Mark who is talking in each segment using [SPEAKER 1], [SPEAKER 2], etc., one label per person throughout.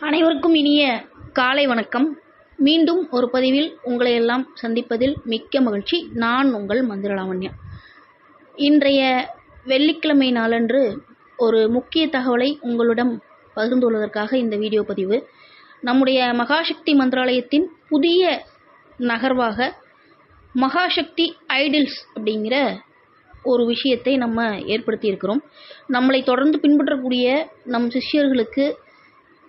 [SPEAKER 1] அனைவருக்கும் இனிய காலை வணக்கம். மீண்டும் ஒரு பதிவில் உங்களை எல்லாம் சந்திப்பதில் மிக்க மகிழ்ச்சி. நான் உங்கள் மந்திரலாவண்யா. இன்றைய வெள்ளிக்கிழமை நாளன்று ஒரு முக்கிய தகவலை உங்களிடம் பகிர்ந்து கொள்வதற்காக இந்த வீடியோ பதிவு. நம்முடைய மகாசக்தி மந்திராலயத்தின் புதிய நகர்வாக மகாசக்தி ஐடில்ஸ் அப்படிங்கிற ஒரு விஷயத்தை நம்ம ஏற்படுத்தியிருக்கிறோம். நம்மளை தொடர்ந்து பின்பற்றக்கூடிய நம் சிஷ்யர்களுக்கு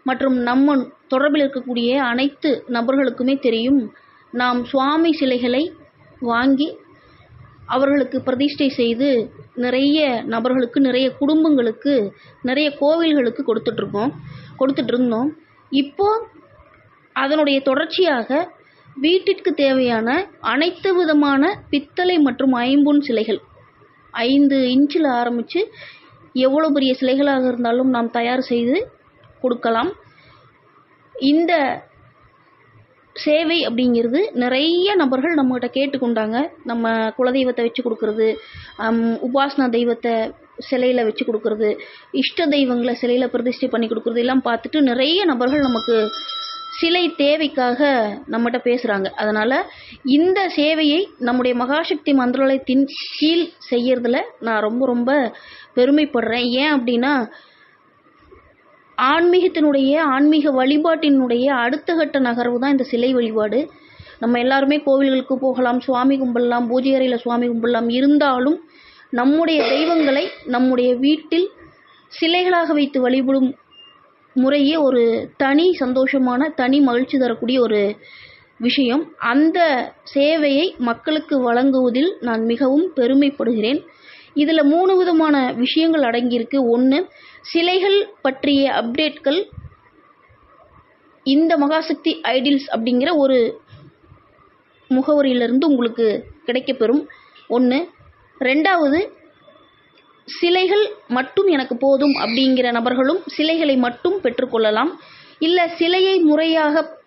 [SPEAKER 1] மற்றும் நம்ம தொடர்பில் இருக்கக்கூடிய அனைத்து நபர்களுக்குமே தெரியும். நாம் சுவாமி சிலைகளை வாங்கி அவர்களுக்கு பிரதிஷ்டை செய்து நிறைய நபர்களுக்கு நிறைய குடும்பங்களுக்கு நிறைய கோவில்களுக்கு கொடுத்துட்ருக்கோம் கொடுத்துட்ருந்தோம். இப்போது இப்போ அதனுடைய தொடர்ச்சியாக வீட்டிற்கு தேவையான அனைத்து விதமான பித்தளை மற்றும் ஐம்பொன் சிலைகள் ஐந்து இன்ச்சில் ஆரம்பித்து எவ்வளோ பெரிய சிலைகளாக இருந்தாலும் நாம் தயார் செய்து கொடுக்கலாம். இந்த சேவை அப்படிங்கிறது நிறைய நபர்கள் நம்மகிட்ட கேட்டுக்கொண்டாங்க. நம்ம குலதெய்வத்தை வச்சு கொடுக்கறது உபாசனா தெய்வத்தை சிலையில் வச்சு கொடுக்கறது இஷ்ட தெய்வங்களை சிலையில் பிரதிஷ்டை பண்ணி கொடுக்கறது எல்லாம் பார்த்துட்டு நிறைய நபர்கள் நமக்கு சிலை தேவைக்காக நம்மகிட்ட பேசுகிறாங்க அதனால் இந்த சேவையை நம்முடைய மகாசக்தி மந்திராலயத்தின் கீழ் செய்யறதுல நான் ரொம்ப ரொம்ப பெருமைப்படுறேன். ஏன் அப்படின்னா ஆன்மீகத்தினுடைய ஆன்மீக வழிபாட்டினுடைய அடுத்த கட்ட நகர்வு தான் இந்த சிலை வழிபாடு. நம்ம எல்லாருமே கோவில்களுக்கு போகலாம் சுவாமி கும்பிடலாம் பூஜை அறையில் சுவாமி கும்பிடலாம். இருந்தாலும் நம்முடைய தெய்வங்களை நம்முடைய வீட்டில் சிலைகளாக வைத்து வழிபடும் முறையே ஒரு தனி சந்தோஷமான தனி மகிழ்ச்சி தரக்கூடிய ஒரு விஷயம். அந்த சேவையை மக்களுக்கு வழங்குவதில் நான் மிகவும் பெருமைப்படுகிறேன். இதில் மூணு விதமான விஷயங்கள் அடங்கியிருக்கு. ஒன்று சிலைகள் பற்றிய அப்டேட்கள் இந்த மகாசக்தி ஐடில்ஸ் அப்படிங்கிற ஒரு முகவரியிலிருந்து உங்களுக்கு கிடைக்கப்பெறும். ஒன்று ரெண்டாவது சிலைகள் மட்டும் எனக்கு போதும் அப்படிங்கிற நபர்களும் சிலைகளை மட்டும் பெற்றுக்கொள்ளலாம். இல்லை சிலையை முறையாக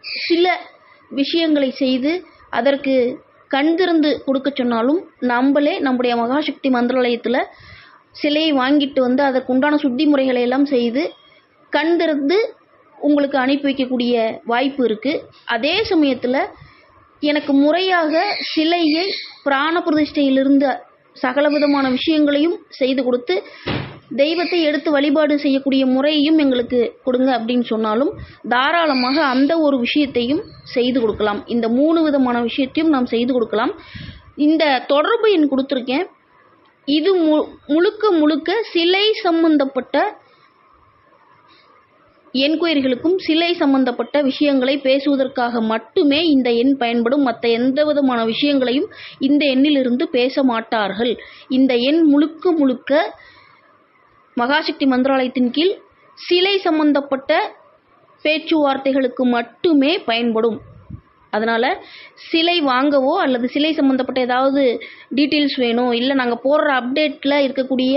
[SPEAKER 1] சில விஷயங்களை செய்து அதற்கு கண் திறந்து கொடுக்க சொன்னாலும் நம்மளே நம்முடைய மகாசக்தி மந்திராலயத்தில் சிலையை வாங்கிட்டு வந்து அதற்குண்டான சுத்தி முறைகளை எல்லாம் செய்து கண் திறந்து உங்களுக்கு அனுப்பி வைக்கக்கூடிய வாய்ப்பு இருக்குது அதே சமயத்தில் எனக்கு முறையாக சிலையை பிராண பிரதிஷ்டையிலிருந்து சகல விதமான விஷயங்களையும் செய்து கொடுத்து தெய்வத்தை எடுத்து வழிபாடு செய்யக்கூடிய முறையையும் எங்களுக்கு கொடுங்க அப்படின்னு சொன்னாலும் தாராளமாக அந்த ஒரு விஷயத்தையும் செய்து கொடுக்கலாம். இந்த மூணு விதமான விஷயத்தையும் நாம் செய்து கொடுக்கலாம். இந்த தொடர்பு எண் கொடுத்துருக்கேன். இது மு முழுக்க முழுக்க சிலை சம்பந்தப்பட்ட என்கொயரிகளுக்கும் சிலை சம்பந்தப்பட்ட விஷயங்களை பேசுவதற்காக மட்டுமே இந்த எண் பயன்படும். மற்ற எந்த விதமான விஷயங்களையும் இந்த எண்ணிலிருந்து பேச மாட்டார்கள். இந்த எண் முழுக்க முழுக்க மகாசக்தி மந்திராலயத்தின் கீழ் சிலை சம்பந்தப்பட்ட பேச்சுவார்த்தைகளுக்கு மட்டுமே பயன்படும். அதனால் சிலை வாங்கவோ அல்லது சிலை சம்மந்தப்பட்ட ஏதாவது டீட்டெயில்ஸ் வேணும் இல்லை நாங்கள் போடுற அப்டேட்டில் இருக்கக்கூடிய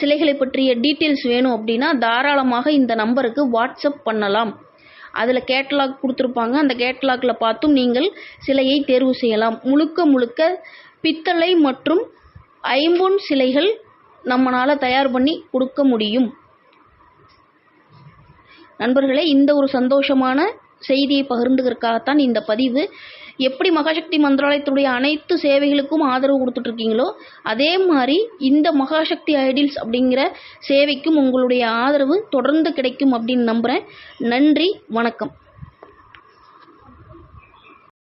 [SPEAKER 1] சிலைகளை பற்றிய டீட்டெயில்ஸ் வேணும் அப்படின்னா தாராளமாக இந்த நம்பருக்கு வாட்ஸ்அப் பண்ணலாம். அதில் கேட்டலாக் கொடுத்துருப்பாங்க. அந்த கேட்டலாகில் பார்த்தும் நீங்கள் சிலையை தேர்வு செய்யலாம். முழுக்க முழுக்க பித்தளை மற்றும் ஐம்பொன் சிலைகள் நம்மளால் தயார் பண்ணி கொடுக்க முடியும். நண்பர்களே இந்த ஒரு சந்தோஷமான செய்தியை பகிர்ந்துக்கிறதுக்காகத்தான் இந்த பதிவு. எப்படி மகாசக்தி மந்திராலயத்துடைய அனைத்து சேவைகளுக்கும் ஆதரவு கொடுத்துட்ருக்கீங்களோ அதே மாதிரி இந்த மகாசக்தி ஐடில்ஸ் அப்படிங்கிற சேவைக்கும் உங்களுடைய ஆதரவு தொடர்ந்து கிடைக்கும் அப்படின்னு நம்புகிறேன் நன்றி வணக்கம்.